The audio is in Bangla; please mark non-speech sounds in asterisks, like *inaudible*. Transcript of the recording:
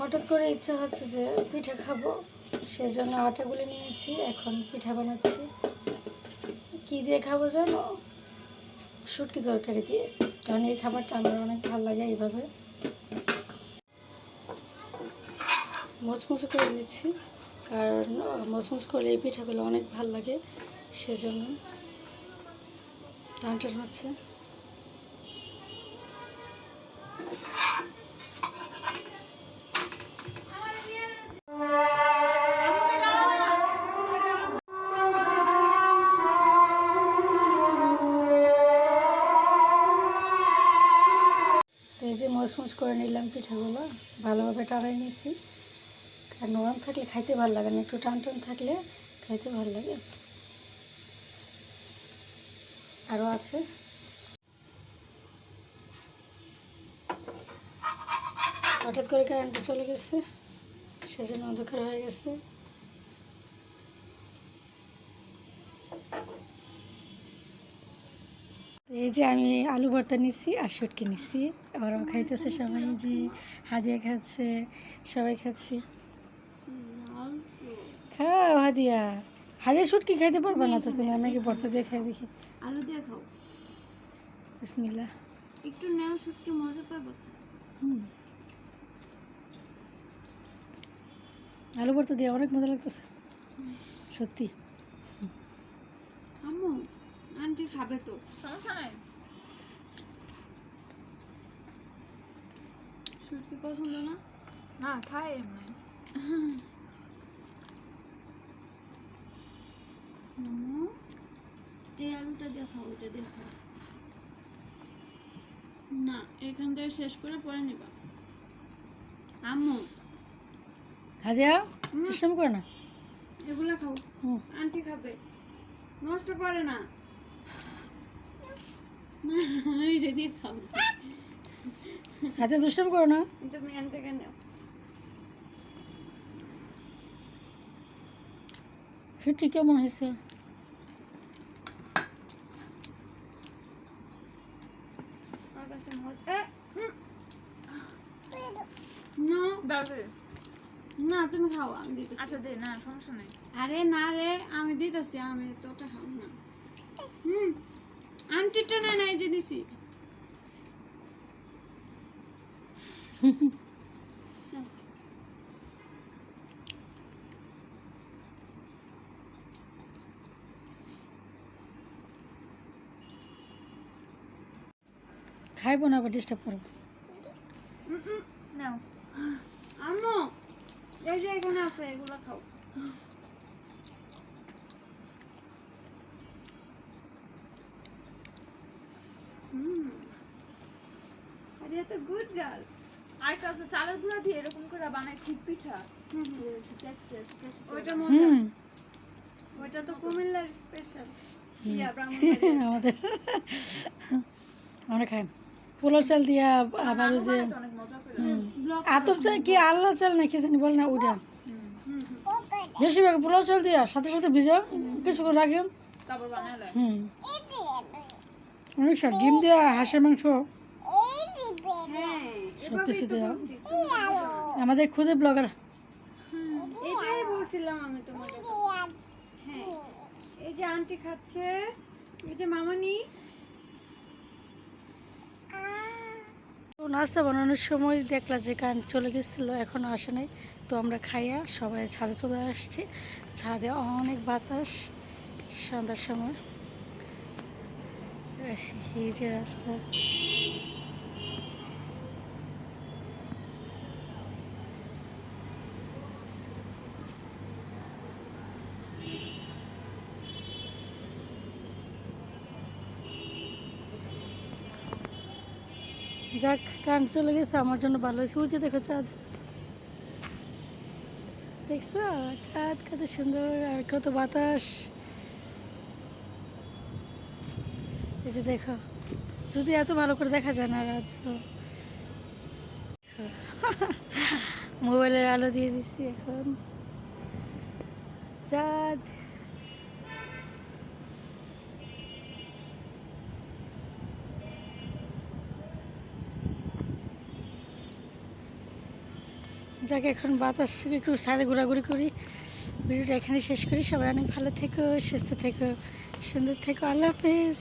হঠাৎ করে ইচ্ছা হচ্ছে যে পিঠা খাব, সেজন্য আটাগুলো নিয়েছি, এখন পিঠা বানাচ্ছি। কি দিয়ে খাব জানো? শুটকি তরকারি দিয়ে, কারণ এই খাবারটা আমার অনেক ভালো লাগে এইভাবে। মচমচ করে নিচ্ছি, কারণ মচমচ করলে এই পিঠাগুলো অনেক ভালো লাগে, সেজন্য। টান টান হচ্ছে। যে মচমচ করে নিলাম পিঠাগুলো, ভালোভাবে টানাই নিয়েছি আর নরম থাকলে খাইতে ভালো লাগে না, একটু টান টান থাকলে খাইতে ভালো লাগে। আরও আছে। হঠাৎ করে কারেন্টটা চলে গেছে, সেজন্য অন্ধকার হয়ে গেছে। এই যে আমি আলু ভর্তা নিচ্ছি আর শুটকি নিচ্ছি ওরাও খাইতেছে সবাই যে হাদিয়া খাচ্ছে সবাই খাচ্ছি। খাও হাদিয়া। হাদিয়া শুটকি খাইতে পারবে না তো তুমি? আমি কি ভর্তা দিয়ে খাই দেখি। আলু দিয়ে খাও। বিসমিল্লাহ। একটু নেও শুটকি মজা পাবো হুম। আলু ভর্তা দিয়ে অনেক মজা লাগতেছে। সত্যি। আন্টি খাবে তো। সমস্যা নাই। শুটকি পছন্দ না? না খাই এমনি। এই আলুটা দিয়ে খাও ওইটা দিয়ে না এখান থেকে শেষ করে পরে নিবা। আম্মু। হাদিয়া দুষ্টামি করে না। এগুলা খাও। হুম আন্টি খাবে। নষ্ট করে না। হাদিয়া দুষ্টামি করো না। তুমি এখান থেকে নেও শুটকি কেমন হয়েছে না তুমি খাও আমি দিতেছি। আচ্ছা দে না সমস্যা নাই। আরে না রে আমি দিতেছি আমি তোটা খাও না। হুম আন্টিটা না নাই যে দিছি খাইবো না আবার ডিস্টার্ব করব। নাও। আম্মু এই যে এখানে আছে এগুলো খাও হুম এত গুড গার্ল আরেকটা আছে চালের গুঁড়া দিয়ে এরকম করে ছিট পিঠা। ওইটা মজা। ওইটা তো কুমিল্লার স্পেশাল *laughs* আমাদের। আমরা খাই। পোলাও চাল দিয়া আবার যে তো অনেক মজা করে। ব্লক আতপ চাল কি আল্লাহ চাল না কি জানি বল না ওইটা? বেশিরভাগ পোলাও চাল দিয়া সাথে সাথে ভিজা কিছুক্ষণ রাখি তারপর হুম। অনেক স্বাদ। ডিম দেওয়া হাঁসের মাংস সব এভাবেই কিছু দেওয়া। আমাদের খুদে ব্লগার। এটাই বলছিলাম আমি তোমাকে হ্যাঁ এই যে আন্টি খাচ্ছে এই যে মামানি। তো নাস্তা বানানোর সময় দেখলাম যে কারেন্ট চলে গেছিল এখনও আসে নাই। তো আমরা খাইয়া সবাই ছাদে চলে আসছি। ছাদে অনেক বাতাস সন্ধ্যার সময়। এই যে রাস্তা। যাক কারেন্ট চলে গেছে, আমার জন্য ভালো হয়েছে। ওই যে দেখো চাঁদ। দেখছ? চাঁদ কত সুন্দর আর কত বাতাস। এই যে দেখো, যদি এত ভালো করে দেখা যায় না রাত *laughs* মোবাইলের আলো দিয়ে দিচ্ছি এখন। চাঁদ। যাকে, এখন বাতাস একটু সাথে ঘোরাঘুরি করি। ভিডিওটা এখানে শেষ করি। সবাই অনেক ভালো থেকো, সুস্থ থেকো, সুন্দর থেকো। আল্লাহ হাফেজ।